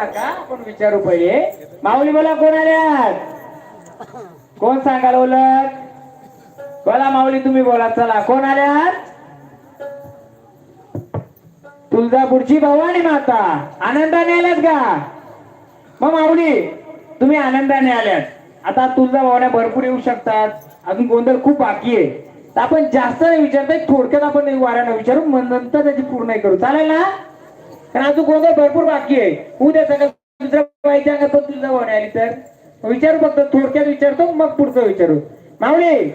पाचशे रुपये माऊली बोला कोण आल्यात कोण सांगाल ओळख बोला माऊली तुम्ही बोला चला. कोण आल्यात तुळजापूरची भवानी माता. आनंदाने आल्यात का? मग माऊली तुम्ही आनंदाने आल्यात. आता तुळजा भवान्या भरपूर येऊ शकतात. अजून गोंधळ खूप बाकी आहे. तर आपण जास्त नाही विचारता थोडक्यात आपण वाऱ्यानं विचारू मग नंतर त्याची पूर्ण करू. चालेल ना? कारण अजून गोंधळ भरपूर बाकी आहे. उद्या सगळं दुसऱ्या बाईच्या अंगात पण तुळजा भवानी आली तर. विचारू फक्त थोडक्यात विचारतो मग पुढचं विचारू. माऊली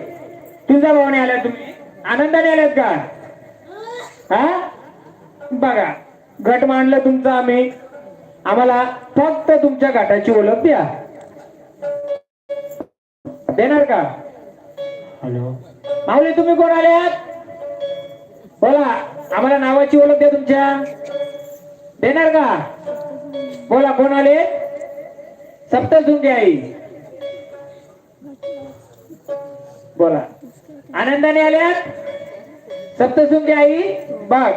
तुळजा भवानी आल्या तुम्ही? आनंदाने आल्यात का? हा? बघा घट मांडलं तुमचं आम्ही. आम्हाला फक्त तुमच्या घाटाची ओळख द्या. देणार का? हॅलो. माऊली तुम्ही कोण आल्यात? बोला आम्हाला नावाची ओळख द्या तुमच्या. देणार का? बोला कोण आले? सप्तशृंगी आई. बोला. आनंदाने आल्यात? सप्तशृंगी आई? बघ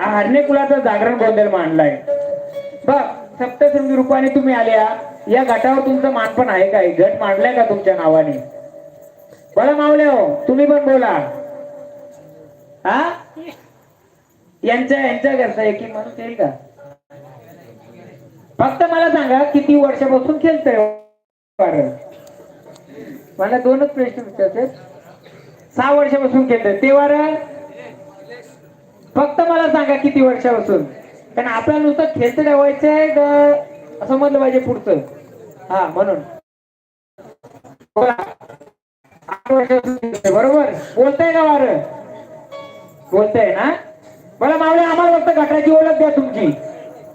हरणे कुलाचा जागरण गोंधळ मांडलाय. बघ सप्तशृंगी रूपाने तुम्ही आल्या. या गटावर तुमचं मान पण आहे काय गट मांडलाय का तुमच्या नावाने? बोला मावले हो तुम्ही पण बोला. हा? यांच्या यांच्या घरचा एकी माणूस येईल का? फक्त मला सांगा किती वर्षापासून खेळतंय वारं? मला दोनच प्रश्न विचारते सहा वर्षापासून खेळतंय. ते वार? फक्त मला सांगा किती वर्षापासून. कारण आपल्याला नुसतं खेळत ठेवायचं आहे का समजलं पाहिजे पुढचं? हा म्हणून. आठ वर्षापासून बरोबर? बोलताय का वार? बोलताय ना? मला मावळे आम्हाला फक्त गटाची ओळख द्या तुमची.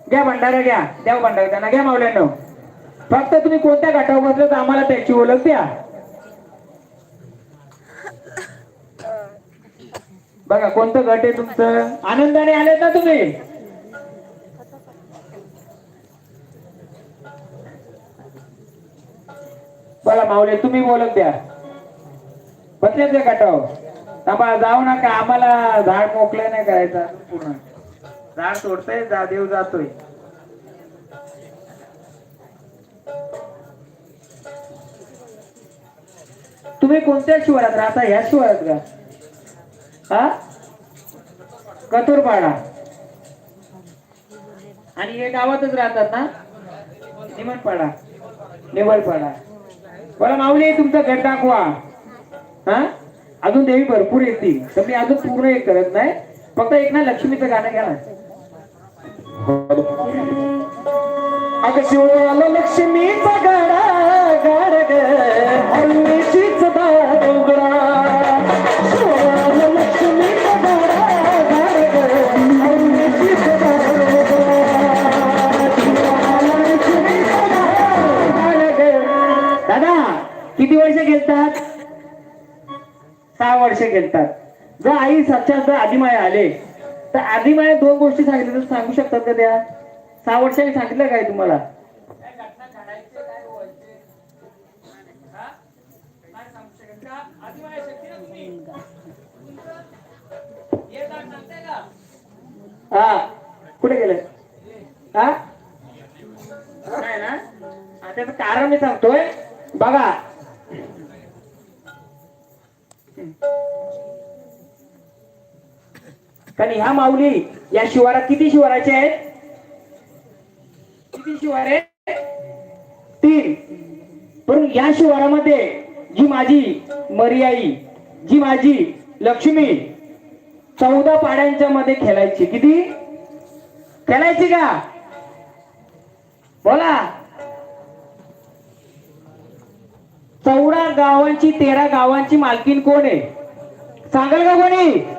घ्या भंडारा घ्या द्या हो भंडारा त्यांना घ्या मावल्यानं. फक्त तुम्ही कोणत्या गटावर बसलं तर आम्हाला त्याची ओळख द्या. बघा कोणतं गट आहे तुमचं? आनंदाने आलेत ना तुम्ही? बोला माऊले तुम्ही बोलत द्या. बसले ते गटाव थांबा जाऊ नका आम्हाला झाड मोकळे नाही करायचं पूर्ण. जा सोडतोय जा देव जातोय. तुम्ही कोणत्या शिवारात राहता? ह्या शिवारात का? हा? कतूरपाडा. आणि हे गावातच राहतात ना? निमनपाडा निवळपाडा बरं माऊली तुमचा गट दाखवा. हा? अजून देवी भरपूर येतील. तर मी अजून पूर्ण हे करत नाही. फक्त एक ना लक्ष्मीचं गाणं घ्या ना. अगं शिवाला लक्ष्मीचा गाडा गाड ग हल्लीचीच लक्ष्मीचा गाडा गाड दादा किती वर्ष घेतात सहा वर्ष घेतात जर आई साक्षात जर आदिमाया आले. तर आदिमाया दोन गोष्टी सांगितल्या तर सांगू शकतात का त्या? सहा सांगितलं काय तुम्हाला? हा कुठे गेले? हा? नाही ना त्याचं कारण मी सांगतोय. बघा. कारण ह्या माऊली या शिवारात किती शिवाराचे आहेत? किती शिवार? आहेत तीन. पण या शिवारामध्ये जी माझी मर्याई जी माझी लक्ष्मी चौदा पाड्यांच्या मध्ये खेळायची. किती? खेळायची का? बोला. चौदा गावांची तेरा गावांची मालकीन कोण आहे? सांगाल का कोणी?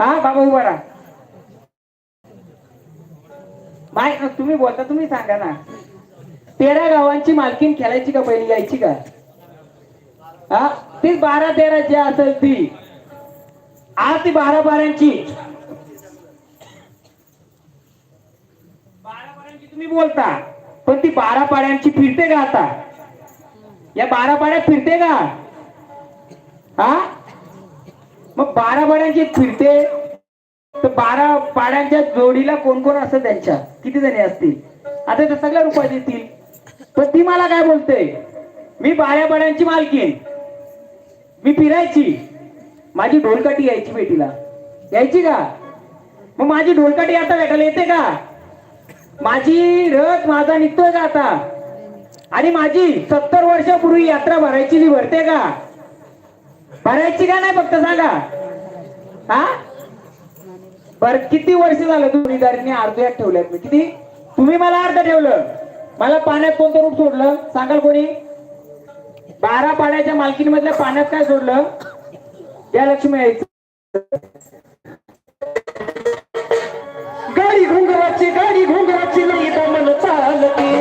हा बाबा उभा राहा. तुम्ही बोलता तुम्ही सांगा ना. तेरा गावांची मालकीन खेळायची का पहिली यायची का? हा ती बारा तेरा जे असेल ती आज ती बारा बारांची. बारा तुम्ही बोलता पण ती बारा पाड्यांची फिरते का आता? या बारा पाड्यात फिरते का? हा? मग बारा पाड्यांची फिरते तर बारा पाड्यांच्या जोडीला कोण कोण असतं त्यांच्या? किती जणी असतील? आता त्या सगळ्या रुपये देतील. पण ती मला काय बोलते? मी बाऱ्या बड्यांची मालकीन मी फिरायची. माझी ढोलकाठी यायची भेटीला यायची का? मग माझी ढोलकाठी आता भेटायला येते का? माझी रथ माझा निघतोय का आता? आणि माझी सत्तर वर्षापूर्वी यात्रा भरायची ती भरते का? भरायची का नाही फक्त सांगा? हा? बर किती वर्ष झालं तुम्ही दारीने अर्ध्यात ठेवल्यात मी? किती? तुम्ही मला अर्ध ठेवलं. मला पाण्यात कोणतं रूप सोडलं? सांगाल कोणी? बारा पाण्याच्या मालकीमधल्या पाण्यात काय सोडलं? या लक्ष्मी यायचं गाडी घुंगराची गाडी घुंगराची नाही मन चालते.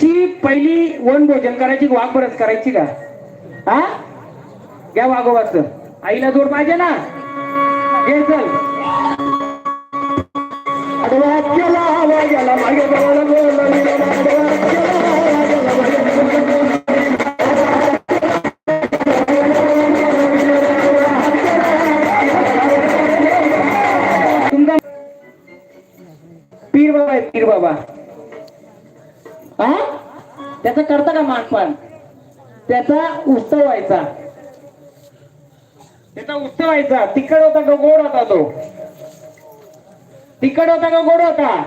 त्याची पहिली वन भोजन करायची वाघबरच करायची का? हा? घ्या वाघोबाच. आईला जोड पाहिजे ना? घे चल. मानपान. त्याचा उत्सव व्हायचा. त्याचा उत्सव व्हायचा. तिकड होता का गोड होता तो? तिकड होता का गोड होता?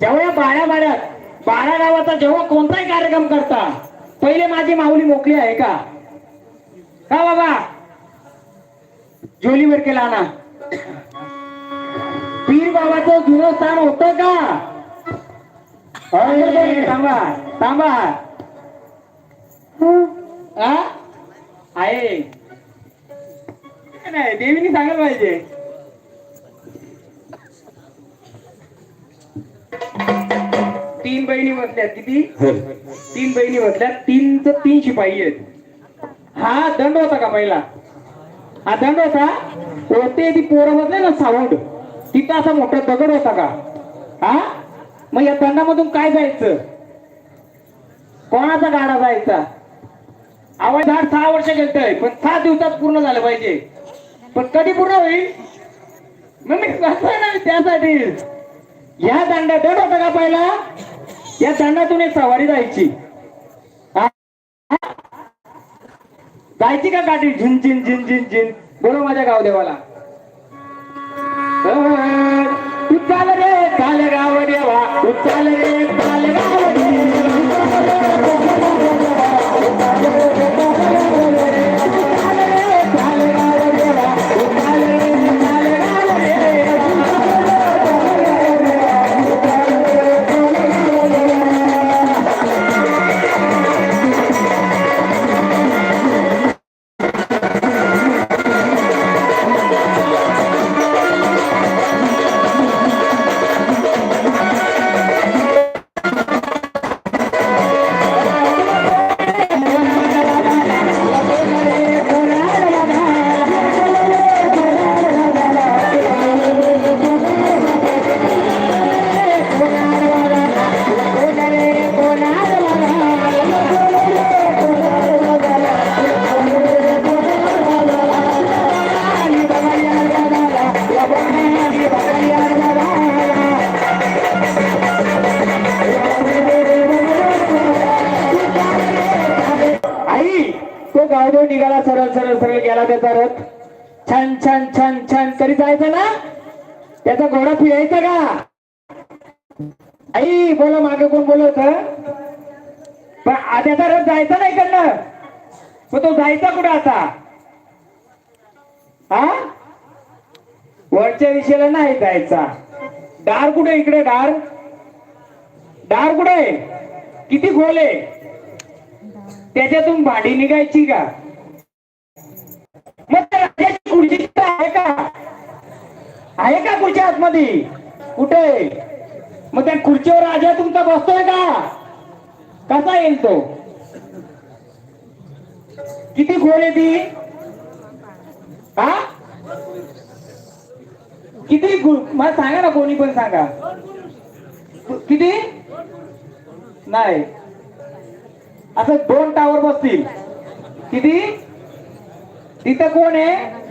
जेव्हा या बारा बाऱ्यात बारा गावाचा जेव्हा कोणताही कार्यक्रम करता पहिले माझी माऊली मोकळी आहे का? का बाबा? जोलीवर केला ना. पीर बाबाचं जुनं स्थान होतं का? थांबा थांबा? आहे. नाही देवीने सांगायला पाहिजे. तीन बहिणी म्हटल्या किती? तीन बहिणी म्हटल्या तीन तर तीन शिपाई आहेत. हा दंड होता का पहिला? हा दंड होता? होते ती पोरं म्हटले ना साऊंड तिथं असा मोठा दगड होता का? हा? मग या दंडामधून काय जायचं? कोणाचा गाडा जायचा? आवाज झाड सहा वर्ष गेलतय पण सहा दिवसात पूर्ण झालं पाहिजे. पण कधी पूर्ण होईल? मग मी बसलोय ना त्यासाठी. या दंडा दंड होता का पहिला? या दंडातून एक सवारी जायची. जायची का काठी झिन झिन झिन झिन झिन. बोलो माझ्या गावदेवाला. छान छान छान छान करीत जायचं ना त्याचा घोडा फिरायचा का? आई बोला मागे कोण बोलवत? पण आद्याचा रथ जायचा नाही कडनं मग तो जायचा कुठं आता? हा? वरच्या दिशेला नाही जायचा. डार कुठे इकडे डार? डार कुठे? किती खोल आहे? त्याच्यातून भाडी निघायची का? त्या आहे का? आहे का खुर्ची आतमध्ये? कुठे? मग त्या खुर्चीवर राजा तुमचा बसतोय का? कसा येईल तो? किती खोल आहे ती? हा? किती मला सांगा ना कोणी पण सांगा. किती? नाही. असं दोन टावर बसतील. किती? तिथं कोण आहे?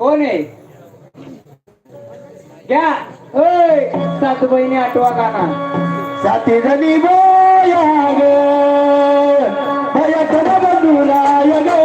कोण आहे घ्या ओय सात बहिणी आठवा गाणा साथी जणी बोया ग भया तन बंधुराय ग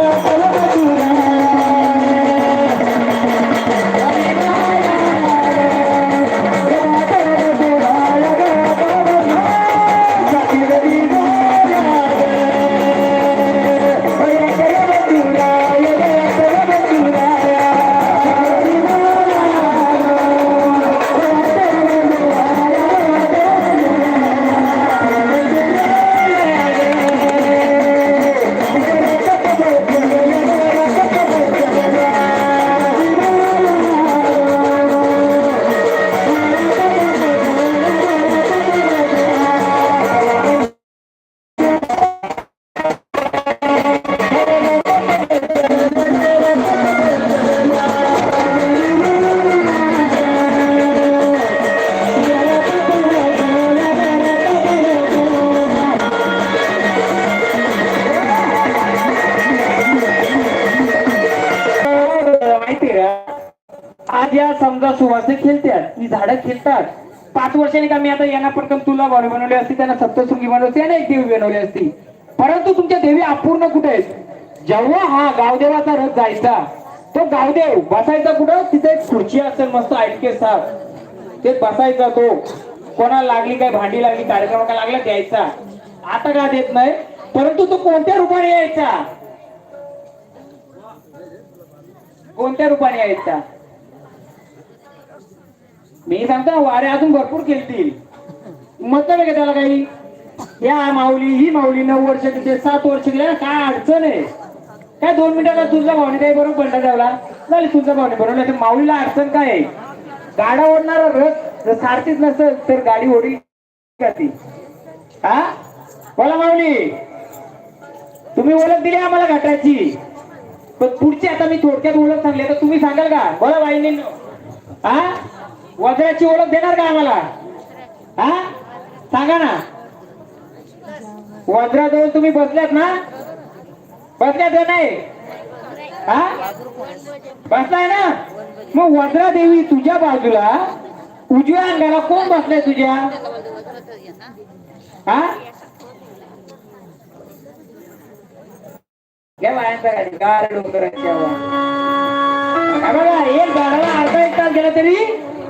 ती झाडं खेळतात. पाच वर्षांनी का मी आता यांना पटकन तुला बॉडी बनवली असती त्यांना सप्तशृंगी बनवली असती आणि एक देवी बनवली असती. परंतु तुमच्या देवी अपूर्ण कुठे आहेत? जेव्हा हा गावदेवाचा रथ जायचा तो गावदेव बसायचा कुठं? तिथे एक खुर्ची असेल मस्त ऐटके साथ ते बसायचा तो. कोणाला लागली काय भांडी लागली कार्यक्रम काय लागला द्यायचा. आता का देत नाही? परंतु तो कोणत्या रूपाने यायचा? कोणत्या रूपाने यायचा? मी सांगतो वारे अजून भरपूर खेळतील. मतलब आहे का त्याला काही. या माऊली ही माऊली नऊ वर्ष तिथे सात वर्ष गेल्या काय अडचण आहे? काय दोन मिनिटाला तुझा भावने काही बरोबर बंडा ठेवला झाली तुझा भावने बरोबर तर माऊलीला अडचण काय आहे? गाडा ओढणारा रथ जर सारखीच नसेल तर गाडी ओढी का ती? हा? बोला माऊली. तुम्ही ओळख दिली आम्हाला घाटाची. पण पुढची आता मी थोडक्यात ओळख सांगली तर तुम्ही सांगाल का? बोला वाहिनी हा? वज्राची ओळख देणार का आम्हाला? हा? सांगा ना. वज्राजवळ तुम्ही बसल्यात ना? बसल्यात का नाही? हा? बसलाय ना? मग वज्रा देवी तुझ्या बाजूला उजव्या अंगाला कोण बसलाय तुझ्या? हा? घ्या डोंगर गार डोंगराच्या बघा एक गाडाला अर्धा एक तास गेला तरी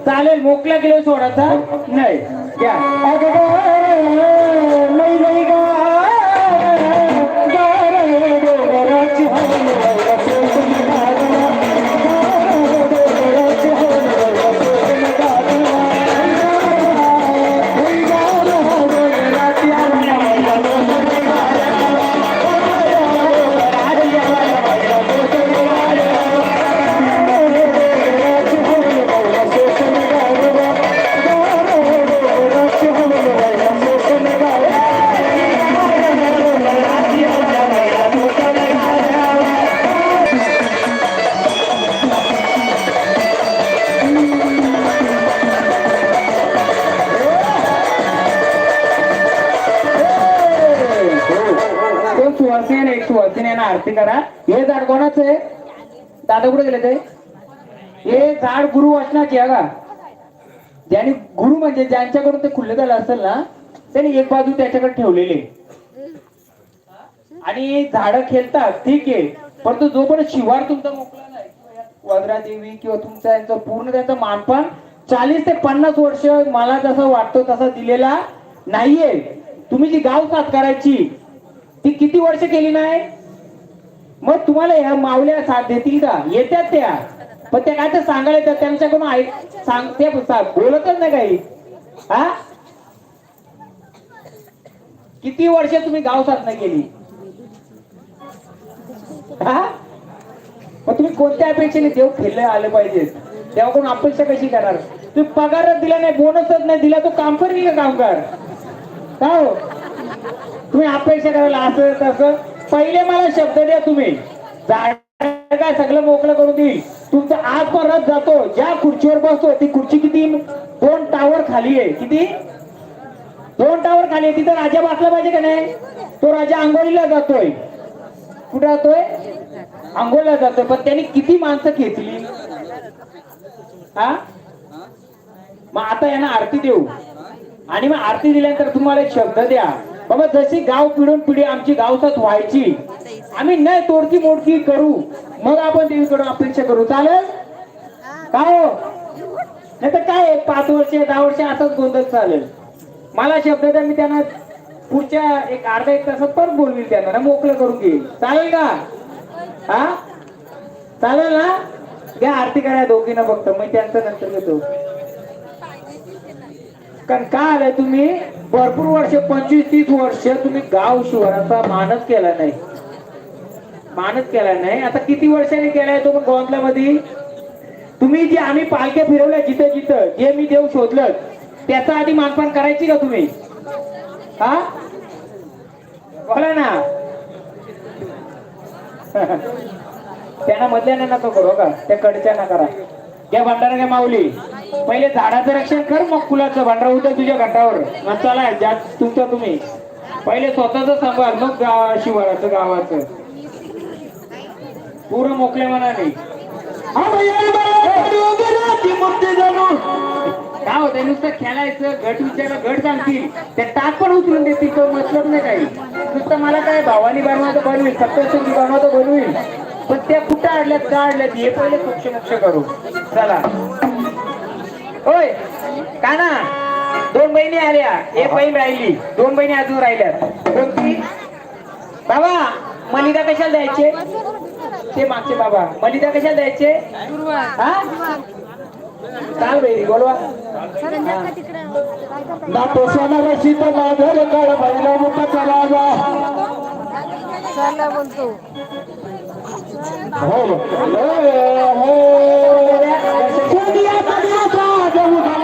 चालेल मोकळा किलो सोडायचा. नाही. घ्या. एक सुवासिनी यांना आरती करा. हे झाड कोणाचं आहे? दादा कुठे गेले ते? हे झाड गुरु वाचनाचे आहे का? ज्याने गुरु म्हणजे ज्यांच्याकडून ते खुल्ले झालं असेल ना त्यांनी एक बाजू त्याच्याकडे ठेवलेली आणि झाडं खेळतात ठीक आहे. परंतु जोपर्यंत शिवार तुमचा मोकळा नाही किंवा देवी किंवा तुमचा यांचं पूर्ण त्यांचं मानपान चाळीस ते पन्नास वर्ष मला जसं वाटतो तसा दिलेला नाहीये. तुम्ही जी गाव साथ करायची ती किती वर्ष केली नाही? मग तुम्हाला या मावल्या साथ देतील का? येत्यात त्या. पण त्या काय तर सांगायला येतात त्यांच्याकडून ऐक सांग ते बोलतच नाही काही. हा? किती वर्ष तुम्ही गाव साधना केली? हा? मग तुम्ही कोणत्या अपेक्षेने देव फिरले आले पाहिजे? तेव्हा कोण अपेक्षा कशी करणार? तुम्ही पगारच दिला नाही बोनसच नाही दिला तो काम करेल का कामगार का हो? तुम्ही अपेक्षा करायला असं तसं. पहिले मला शब्द द्या तुम्ही. काय सगळं मोकळं करून देईल. तुमचा आज पण रथ जातो. ज्या खुर्चीवर बसतो ती खुर्ची किती? दोन टावर खाली आहे. किती? दोन टावर खाली आहे. तिथं राजा बसला पाहिजे का नाही? तो राजा आंघोळीला जातोय. कुठे जातोय? आंघोळीला जातोय. पण त्यांनी किती माणसं खेचली हा? मग आता यांना आरती देऊ. आणि मग आरती दिल्यानंतर तुम्हाला एक शब्द द्या. बाबा जशी गाव पिढून पिढी आमची गावसात व्हायची आम्ही नाही तोडकी मोडकी करू मग आपण देवीकडून अपेक्षा करू. चालेल? काय हो? नाही तर काय पाच वर्ष दहा वर्ष असंच गोंधळ चालेल. मला शब्द द्या मी त्यांना पुढच्या एक अर्धा एक तासात परत बोलवील त्यांना. ना मोकळं करून घेईल चालेल का? हा? चालेल ना? घ्या आरती करा दोघींना बघतो मी त्यांचं नंतर घेतो कारण काय आलंय तुम्ही? भरपूर वर्ष पंचवीस तीस वर्ष तुम्ही गाव शहराचा मानच केला नाही. मानच केला नाही. आता किती वर्षाने केलाय तो पण गोंदल्यामध्ये तुम्ही जे आम्ही पालख्या फिरवल्या जिथं जिथं जे मी देव शोधलं त्याचा आधी मानपान करायची का तुम्ही? हा? बोला ना. त्यांना मधल्या नका करू हो का? त्या कडच्या ना करा. घ्या भंडारा घ्या माऊली. पहिले झाडाचं रक्षण कर मग फुलाचं भांडरा होतं तुझ्या गटावर चला जास्त तुमचं तुम्ही. पहिले स्वतःच सांभाळ मग गा- शिवाराचं गावाचं. पूर्ण मोकल्या मनाने. काय होतं नुसतं खेळायचं घट विचारलं घट सांगतील. ते टाक पण उचलून देतील तो मतलब नाही काही. नुसतं मला काय भावानी बनवायचं बनवील सप्तशृंगी बनवायचं बनवील पण त्या कुठं अडल्यात का अडल्यात हे पहिले मोक्ष करू. चला. होय. का ना? दोन बहिणी आल्या. एक बहीण राहिली. दोन बहिणी अजून राहिल्यात. कोणती? बाबा मलिदा कशाला द्यायचे? ते मागचे बाबा. मलिदा कशाला द्यायचे? हा? चाल बाई बोलवा. नातो सोनारा सीता माधर काळ महिला मुखाचा राजा. सरला बोलतो. हो हो. हो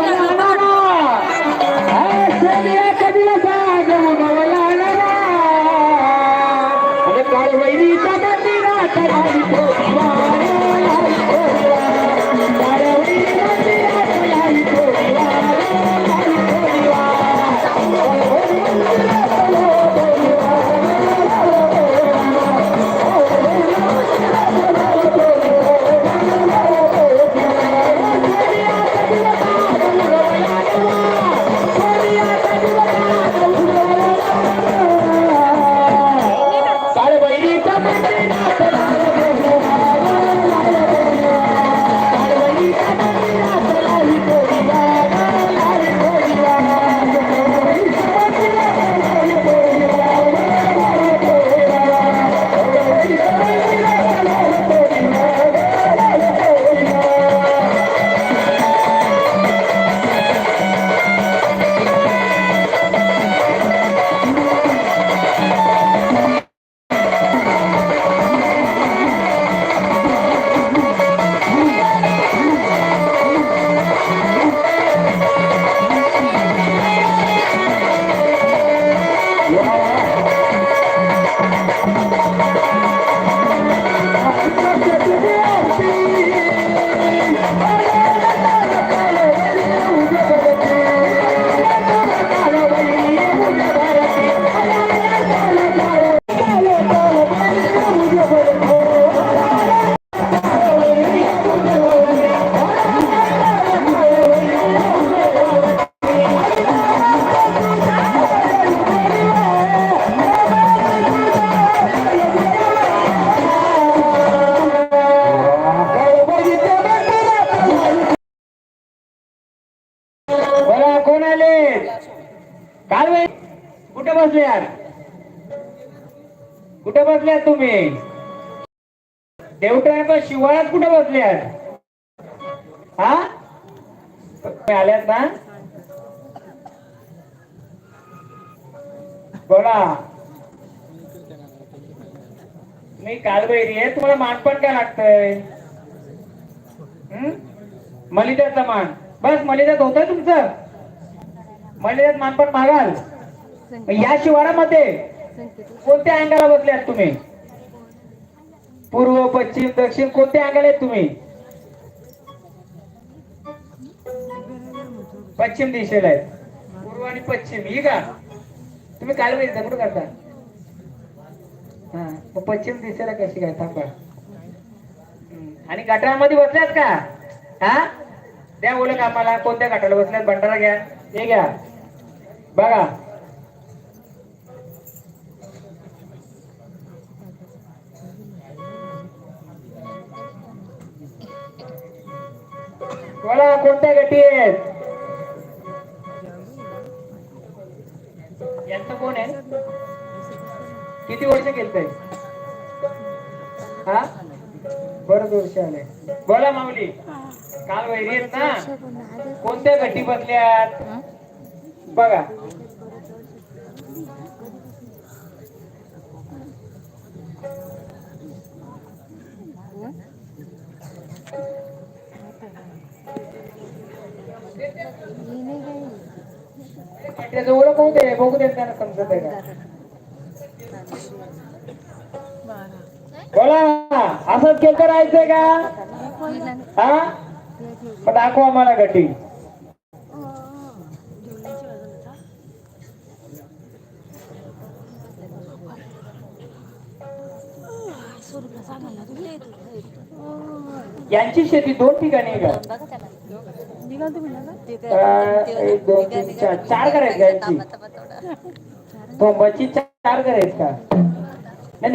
काल बाई बसले यार? कुठे बसल्यात तुम्ही? देवट्या पण शिवाळ्यात कुठे बसल्यात हा? आल्यात ना? बोला. मी कालबैरी आहे तुम्हाला मान पण काय लागतंय? मलिदाचा मान. बस मलिदात होत तुमचं? मलिदात मानपण मागाल. या शिवारामध्ये कोणत्या अंगाला बसले तुम्ही? पूर्व पश्चिम दक्षिण कोणत्या अंगाला आहेत तुम्ही? पश्चिम दिशेला आहेत. पूर्व आणि पश्चिम ही का? तुम्ही काल वेळी कुठं करता? हा पश्चिम दिशेला कशी काय? थांबा. आणि गटारामध्ये बसल्यात का? हा? द्या ओळख आम्हाला. कोणत्या गटाला बसल्यात? भंडारा घ्या. हे घ्या. बघा. बोला कोणत्या गटी आहेत? यांचं कोण आहे? किती वर्ष केलतंय हा? बरंच वर्ष आले. बोला माऊली. काल वैरी आहेत ना? कोणत्या गटी बसल्यात बघा. त्याचं ओळख होऊ दे बघू दे त्यांना समजत आहे का? बोला असंच केलं करायचंय का? हा? मग दाखवा मला गटी. यांची शेती दोन ठिकाणी आहे का? एक दोन तीन चार चार घर आहेत का यांची तोंबाची चार घर आहेत का?